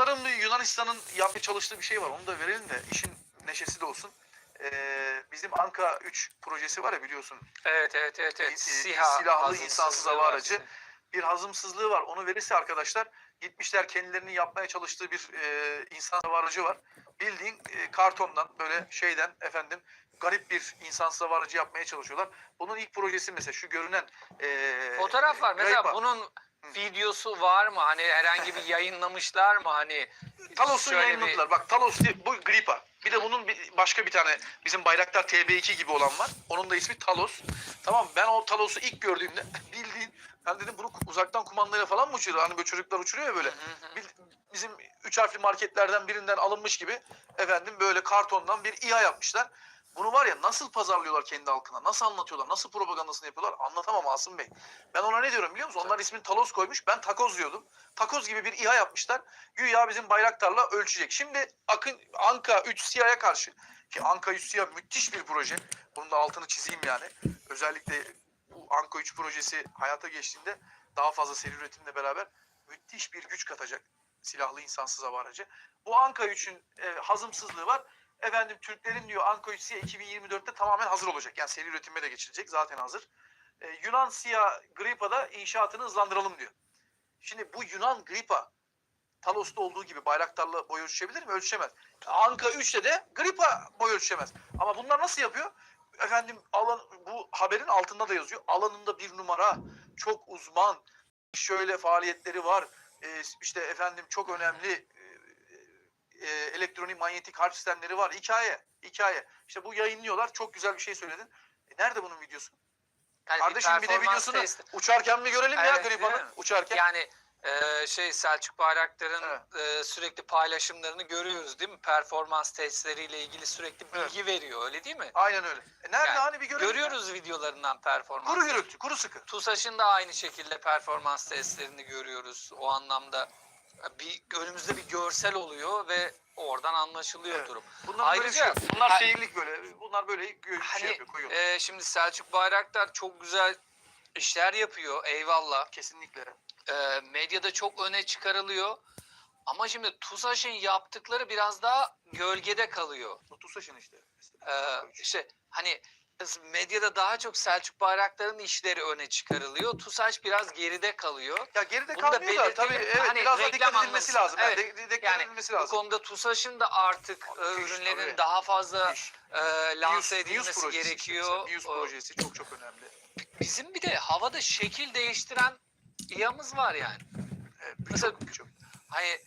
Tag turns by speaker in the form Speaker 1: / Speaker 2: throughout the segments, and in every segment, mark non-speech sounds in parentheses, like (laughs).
Speaker 1: onların bir Yunanistan'ın yapmaya çalıştığı bir şey var. Onu da verelim de işin neşesi de olsun. Ee, bizim Anka 3 projesi var ya biliyorsun.
Speaker 2: Evet evet evet. Evet. SİHA
Speaker 1: silahlı insansız hava
Speaker 2: var.
Speaker 1: aracı. Bir hazımsızlığı var. Onu verirse arkadaşlar gitmişler kendilerinin yapmaya çalıştığı bir e, insan hava aracı var. Bildiğin e, kartondan böyle şeyden efendim garip bir insansız hava aracı yapmaya çalışıyorlar. Bunun ilk projesi mesela şu görünen e,
Speaker 2: Fotoğraf var. Mesela
Speaker 1: Greypa.
Speaker 2: bunun videosu var mı? Hani herhangi bir (laughs) yayınlamışlar mı? Hani
Speaker 1: Talos'u
Speaker 2: şöyle bir-
Speaker 1: yayınladılar. Bak Talos diye- bu Gripa. Bir de bunun bir, başka bir tane bizim Bayraktar TB2 gibi olan var. Onun da ismi Talos. Tamam ben o Talos'u ilk gördüğümde (laughs) bildiğin ben dedim bunu uzaktan kumandayla falan mı uçuruyor? Hani böyle çocuklar uçuruyor ya böyle. Bil- bizim üç harfli marketlerden birinden alınmış gibi efendim böyle kartondan bir İHA yapmışlar. Bunu var ya nasıl pazarlıyorlar kendi halkına, nasıl anlatıyorlar, nasıl propagandasını yapıyorlar anlatamam Asım Bey. Ben ona ne diyorum biliyor musun? Onlar ismini Talos koymuş, ben takoz diyordum. Takoz gibi bir İHA yapmışlar. Güya bizim bayraktarla ölçecek. Şimdi Akın Anka 3 SİHA'ya karşı ki Anka 3 SİHA müthiş bir proje. Bunun da altını çizeyim yani. Özellikle bu Anka 3 projesi hayata geçtiğinde daha fazla seri üretimle beraber müthiş bir güç katacak silahlı insansız hava aracı. Bu Anka 3'ün e, hazımsızlığı var. Efendim Türklerin diyor Anka 3 SİHA 2024'te tamamen hazır olacak. Yani seri üretime de geçilecek. Zaten hazır. E, Yunan SİHA Gripa'da inşaatını hızlandıralım diyor. Şimdi bu Yunan Gripa Talos'ta olduğu gibi Bayraktar'la boy ölçüşebilir mi? Ölçüşemez. Anka 3'te de Gripa boy ölçüşemez. Ama bunlar nasıl yapıyor? Efendim alan bu haberin altında da yazıyor. Alanında bir numara, çok uzman, şöyle faaliyetleri var. Ee, işte efendim çok önemli e, elektronik manyetik harp sistemleri var. Hikaye, hikaye. İşte bu yayınlıyorlar. Çok güzel bir şey söyledin. E, nerede bunun videosu?
Speaker 2: Yani
Speaker 1: Kardeşim bir de
Speaker 2: performans
Speaker 1: videosunu
Speaker 2: testi.
Speaker 1: uçarken mi görelim ya
Speaker 2: Evet, değil mi?
Speaker 1: uçarken?
Speaker 2: Yani e, şey Selçuk Bayraktar'ın
Speaker 1: Evet.
Speaker 2: e, sürekli paylaşımlarını görüyoruz değil mi? Performans testleriyle ilgili sürekli
Speaker 1: Evet.
Speaker 2: bilgi veriyor öyle değil mi?
Speaker 1: Aynen öyle. E, nerede
Speaker 2: Yani
Speaker 1: hani bir görelim. ya.
Speaker 2: Görüyoruz videolarından performans.
Speaker 1: Kuru gürültü, kuru sıkı.
Speaker 2: TUSAŞ'ın da aynı şekilde performans testlerini görüyoruz. O anlamda bir önümüzde bir görsel oluyor ve oradan anlaşılıyor
Speaker 1: Evet.
Speaker 2: durum.
Speaker 1: Bunlar böyle
Speaker 2: Ayrıca-
Speaker 1: şey, bunlar
Speaker 2: Ha-
Speaker 1: seyirlik böyle. Bunlar böyle gö-
Speaker 2: Hani
Speaker 1: şey yapıyor, koyuyor.
Speaker 2: e, şimdi Selçuk Bayraktar çok güzel işler yapıyor eyvallah.
Speaker 1: Kesinlikle.
Speaker 2: E, medyada çok öne çıkarılıyor. Ama şimdi TUSAŞ'ın yaptıkları biraz daha gölgede kalıyor.
Speaker 1: Tusaşın işte.
Speaker 2: Ee, işte hani medyada daha çok Selçuk Bayraktar'ın işleri öne çıkarılıyor. TUSAŞ biraz geride kalıyor.
Speaker 1: ya geride
Speaker 2: Bunu da
Speaker 1: kalmıyor da
Speaker 2: belirtelim.
Speaker 1: tabii evet
Speaker 2: Hani
Speaker 1: biraz da dikkat edilmesi lazım. Yani
Speaker 2: Evet.
Speaker 1: de- de- dikkat
Speaker 2: Yani
Speaker 1: edilmesi
Speaker 2: Bu
Speaker 1: lazım.
Speaker 2: konuda TUSAŞ'ın da artık e,
Speaker 1: Müthiş,
Speaker 2: ürünlerin
Speaker 1: tabii.
Speaker 2: daha fazla e, lanse
Speaker 1: News- News
Speaker 2: edilmesi
Speaker 1: işte
Speaker 2: gerekiyor.
Speaker 1: News projesi çok çok önemli.
Speaker 2: Bizim bir de havada şekil değiştiren İHA'mız var yani.
Speaker 1: Evet,
Speaker 2: Mesela-
Speaker 1: çok.
Speaker 2: Hani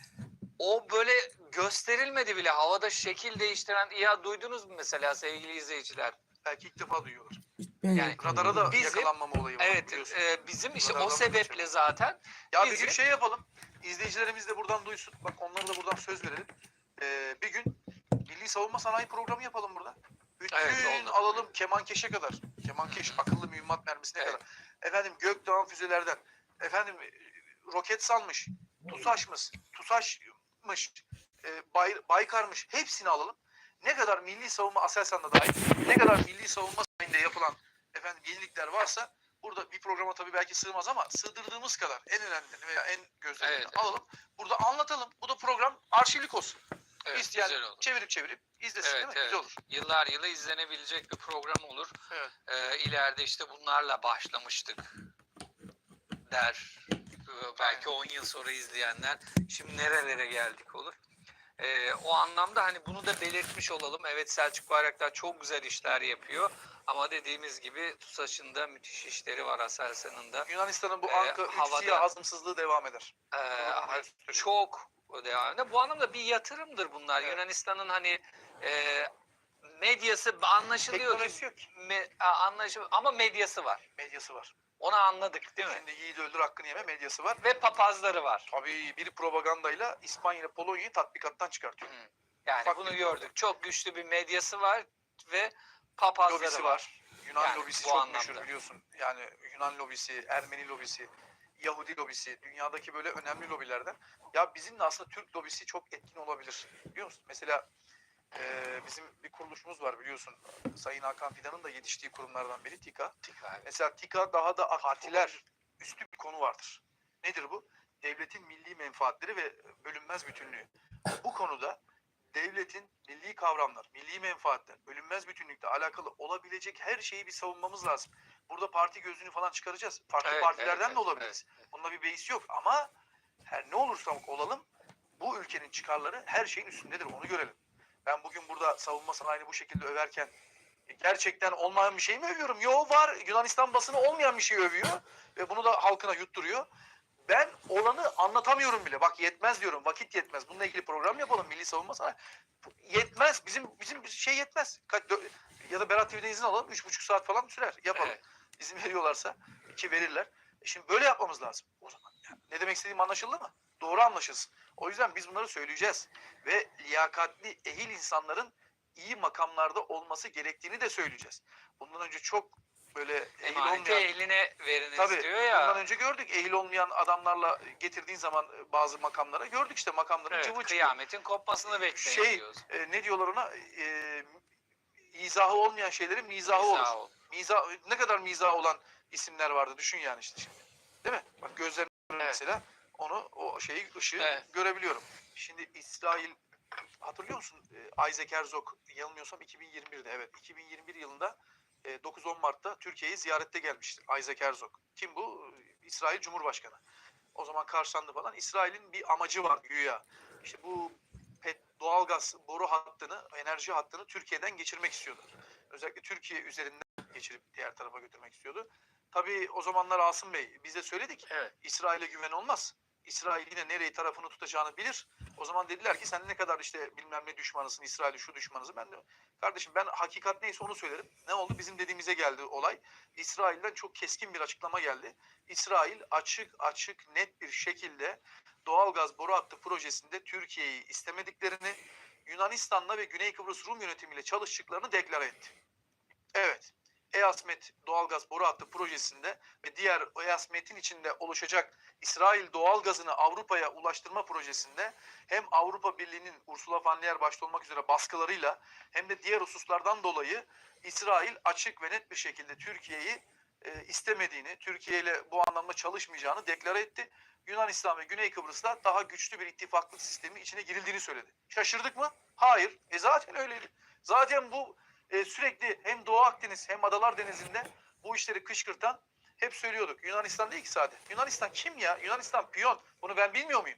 Speaker 2: o böyle gösterilmedi bile. Havada şekil değiştiren İHA duydunuz mu mesela sevgili izleyiciler?
Speaker 1: Belki ilk defa duyuyorlar.
Speaker 2: Yani
Speaker 1: Radara da
Speaker 2: Bizim-
Speaker 1: yakalanmama olayı var
Speaker 2: Evet,
Speaker 1: biliyorsun.
Speaker 2: e, bizim işte
Speaker 1: Radardan
Speaker 2: o sebeple
Speaker 1: kaçıyor.
Speaker 2: zaten
Speaker 1: Ya bir
Speaker 2: bizim-
Speaker 1: gün şey yapalım. İzleyicilerimiz de buradan duysun. Bak onlara da buradan söz verelim. Ee, bir gün Milli Savunma Sanayi Programı yapalım burada. Bütün
Speaker 2: Evet, oldu.
Speaker 1: alalım kemankeşe kadar. Kemankeş akıllı mühimmat mermisine
Speaker 2: Evet.
Speaker 1: kadar. Efendim Gökdağ füzelerden. Efendim e, roket salmış. TUSAŞ'mış. TUSAŞ'mış. E, Bay, Baykar'mış. Hepsini alalım. Ne kadar Milli Savunma Aselsan'da dahil ne kadar Milli Savunma Sanayi'nde yapılan efendim yenilikler varsa burada bir programa tabii belki sığmaz ama sığdırdığımız kadar en önemlilerini veya en gözlerini
Speaker 2: Evet, evet.
Speaker 1: alalım. Burada anlatalım. Bu da program arşivlik olsun.
Speaker 2: evet,
Speaker 1: İsteyen
Speaker 2: güzel olur.
Speaker 1: çevirip çevirip izlesin
Speaker 2: Evet,
Speaker 1: değil mi?
Speaker 2: evet.
Speaker 1: Güzel olur.
Speaker 2: Yıllar yılı izlenebilecek bir program olur.
Speaker 1: Evet.
Speaker 2: Ee, ileride işte bunlarla başlamıştık der. Ee, Belki 10 yıl sonra izleyenler şimdi nerelere geldik olur. Ee, o anlamda hani bunu da belirtmiş olalım. Evet Selçuk Bayraktar çok güzel işler yapıyor. Ama dediğimiz gibi TUSAŞ'ın da müthiş işleri var Aselsan'ın da.
Speaker 1: Yunanistan'ın bu
Speaker 2: Ee,
Speaker 1: Anka 3
Speaker 2: havada-
Speaker 1: siyah hazımsızlığı devam eder. Evet.
Speaker 2: çok devam ediyor. Bu anlamda bir yatırımdır bunlar.
Speaker 1: Evet.
Speaker 2: Yunanistan'ın hani e, medyası anlaşılıyor
Speaker 1: Teknolojisi
Speaker 2: ki
Speaker 1: yok
Speaker 2: me, a- anlaşıl ama medyası var.
Speaker 1: Medyası var.
Speaker 2: Onu anladık değil mi?
Speaker 1: Şimdi yiğit öldür hakkını yeme medyası var.
Speaker 2: Ve papazları var.
Speaker 1: Tabii bir propagandayla İspanya ile Polonya'yı tatbikattan çıkartıyor.
Speaker 2: Hı. Yani
Speaker 1: Ufak
Speaker 2: bunu gördük. Çok güçlü bir medyası var ve papazları
Speaker 1: Lobisi
Speaker 2: var.
Speaker 1: var. Yunan
Speaker 2: Yani
Speaker 1: lobisi çok
Speaker 2: anlamda.
Speaker 1: meşhur biliyorsun. Yani Yunan lobisi, Ermeni lobisi, Yahudi lobisi, dünyadaki böyle önemli lobilerden. Ya bizim de aslında Türk lobisi çok etkin olabilir. Biliyor musun? Mesela e, bizim bir kuruluşumuz var biliyorsun. Sayın Hakan Fidan'ın da yetiştiği kurumlardan biri TİKA. Mesela TİKA daha da partiler üstü bir konu vardır. Nedir bu? devletin milli menfaatleri ve bölünmez bütünlüğü. Bu konuda devletin milli kavramlar, milli menfaatler, bölünmez bütünlükle alakalı olabilecek her şeyi bir savunmamız lazım. Burada parti gözünü falan çıkaracağız. Farklı
Speaker 2: Evet,
Speaker 1: partilerden
Speaker 2: evet,
Speaker 1: de olabiliriz. Bunda bir beis yok ama her ne olursa olalım bu ülkenin çıkarları her şeyin üstündedir. Onu görelim. Ben bugün burada savunma sanayini bu şekilde överken e, gerçekten olmayan bir şey mi övüyorum? Yo var. Yunanistan basını olmayan bir şey övüyor ve bunu da halkına yutturuyor. Ben olanı anlatamıyorum bile. Bak yetmez diyorum. Vakit yetmez. Bununla ilgili program yapalım. Milli savunma sanayi. Yetmez. Bizim bizim şey yetmez. Ya da Berat TV'den izin alalım. Üç buçuk saat falan sürer. Yapalım.
Speaker 2: Evet.
Speaker 1: İzin veriyorlarsa ki verirler. E şimdi böyle yapmamız lazım o zaman. Yani ne demek istediğim anlaşıldı mı? Doğru anlaşılsın. O yüzden biz bunları söyleyeceğiz. Ve liyakatli, ehil insanların iyi makamlarda olması gerektiğini de söyleyeceğiz. Bundan önce çok böyle ehil olmayan...
Speaker 2: eline veriniz
Speaker 1: Tabii
Speaker 2: diyor
Speaker 1: bundan
Speaker 2: ya.
Speaker 1: önce gördük ehil olmayan adamlarla getirdiğin zaman e, bazı makamlara gördük işte makamların
Speaker 2: Evet,
Speaker 1: cıvı çıkıyor.
Speaker 2: kıyametin kopmasını bekleyin
Speaker 1: Şey,
Speaker 2: diyoruz.
Speaker 1: E, ne diyorlar ona? E, izahı olmayan şeylerin mizahı olur.
Speaker 2: Sağ ol.
Speaker 1: Miza, ne kadar mizah olan isimler vardı düşün yani işte şimdi. Değil mi? Bak gözlerine
Speaker 2: Evet.
Speaker 1: mesela onu o şeyi ışığı
Speaker 2: Evet.
Speaker 1: görebiliyorum. Şimdi İsrail hatırlıyor musun? Ee, Isaac Herzog yanılmıyorsam 2021'de evet 2021 yılında e, 9-10 Mart'ta Türkiye'yi ziyarette gelmiştir Isaac Herzog. Kim bu? Ee, İsrail Cumhurbaşkanı. O zaman karşılandı falan. İsrail'in bir amacı var güya. İşte bu pet, doğalgaz boru hattını, enerji hattını Türkiye'den geçirmek istiyordu. Özellikle Türkiye üzerinden geçirip diğer tarafa götürmek istiyordu. Tabii o zamanlar Asım Bey biz de söyledik.
Speaker 2: Evet.
Speaker 1: İsrail'e güven olmaz. İsrail yine nereyi tarafını tutacağını bilir. O zaman dediler ki sen ne kadar işte bilmem ne düşmanısın, İsrail'in şu düşmanısın. Ben de kardeşim ben hakikat neyse onu söylerim. Ne oldu? Bizim dediğimize geldi olay. İsrail'den çok keskin bir açıklama geldi. İsrail açık açık net bir şekilde doğalgaz boru hattı projesinde Türkiye'yi istemediklerini Yunanistan'la ve Güney Kıbrıs Rum yönetimiyle çalıştıklarını deklare etti. Evet. EASMET doğalgaz boru hattı projesinde ve diğer EASMET'in içinde oluşacak İsrail doğalgazını Avrupa'ya ulaştırma projesinde hem Avrupa Birliği'nin Ursula von der başta olmak üzere baskılarıyla hem de diğer hususlardan dolayı İsrail açık ve net bir şekilde Türkiye'yi e, istemediğini, Türkiye ile bu anlamda çalışmayacağını deklare etti. Yunanistan ve Güney Kıbrıs'ta daha güçlü bir ittifaklık sistemi içine girildiğini söyledi. Şaşırdık mı? Hayır. E zaten öyleydi. Zaten bu e, sürekli hem Doğu Akdeniz hem Adalar Denizi'nde bu işleri kışkırtan hep söylüyorduk. Yunanistan değil ki sadece. Yunanistan kim ya? Yunanistan piyon. Bunu ben bilmiyor muyum?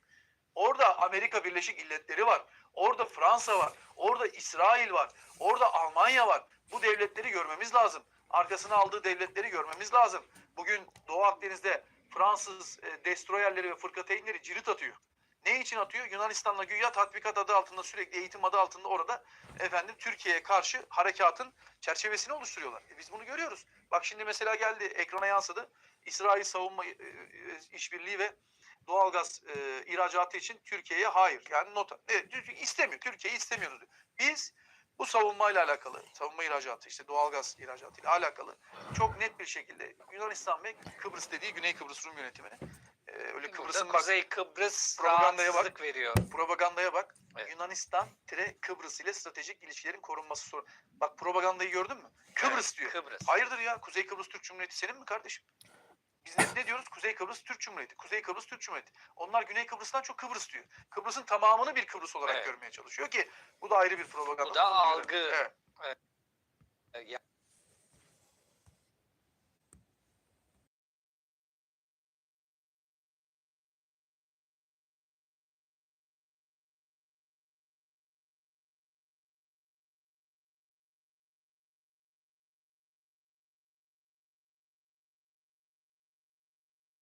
Speaker 1: Orada Amerika Birleşik İlletleri var. Orada Fransa var. Orada İsrail var. Orada Almanya var. Bu devletleri görmemiz lazım. Arkasına aldığı devletleri görmemiz lazım. Bugün Doğu Akdeniz'de Fransız e, destroyerleri ve fırkateynleri cirit atıyor. Ne için atıyor? Yunanistan'la güya tatbikat adı altında sürekli eğitim adı altında orada efendim Türkiye'ye karşı harekatın çerçevesini oluşturuyorlar. E biz bunu görüyoruz. Bak şimdi mesela geldi ekrana yansıdı. İsrail savunma e, e, işbirliği ve doğalgaz e, ihracatı için Türkiye'ye hayır. Yani nota. Türkiye istemiyor. Türkiye'yi istemiyoruz diyor. Biz bu savunmayla alakalı, savunma ihracatı işte doğalgaz ihracatı ile alakalı çok net bir şekilde Yunanistan ve Kıbrıs dediği Güney Kıbrıs Rum yönetimine e, öyle Kıbrıs'ın bak
Speaker 2: Kuzey Kıbrıs
Speaker 1: propagandaya bak.
Speaker 2: veriyor.
Speaker 1: propagandaya bak.
Speaker 2: Evet.
Speaker 1: Yunanistan tire Kıbrıs ile stratejik ilişkilerin korunması sorun. Bak propagandayı gördün mü? Kıbrıs
Speaker 2: Evet,
Speaker 1: diyor.
Speaker 2: Kıbrıs.
Speaker 1: Hayırdır ya Kuzey Kıbrıs Türk Cumhuriyeti senin mi kardeşim? Biz ne, ne diyoruz? Kuzey Kıbrıs Türk Cumhuriyeti. Kuzey Kıbrıs Türk Cumhuriyeti. Onlar Güney Kıbrıs'tan çok Kıbrıs diyor. Kıbrıs'ın tamamını bir Kıbrıs olarak
Speaker 2: Evet.
Speaker 1: görmeye çalışıyor ki bu da ayrı bir propaganda.
Speaker 2: Bu da algı.
Speaker 1: göre- Evet.
Speaker 2: Ya-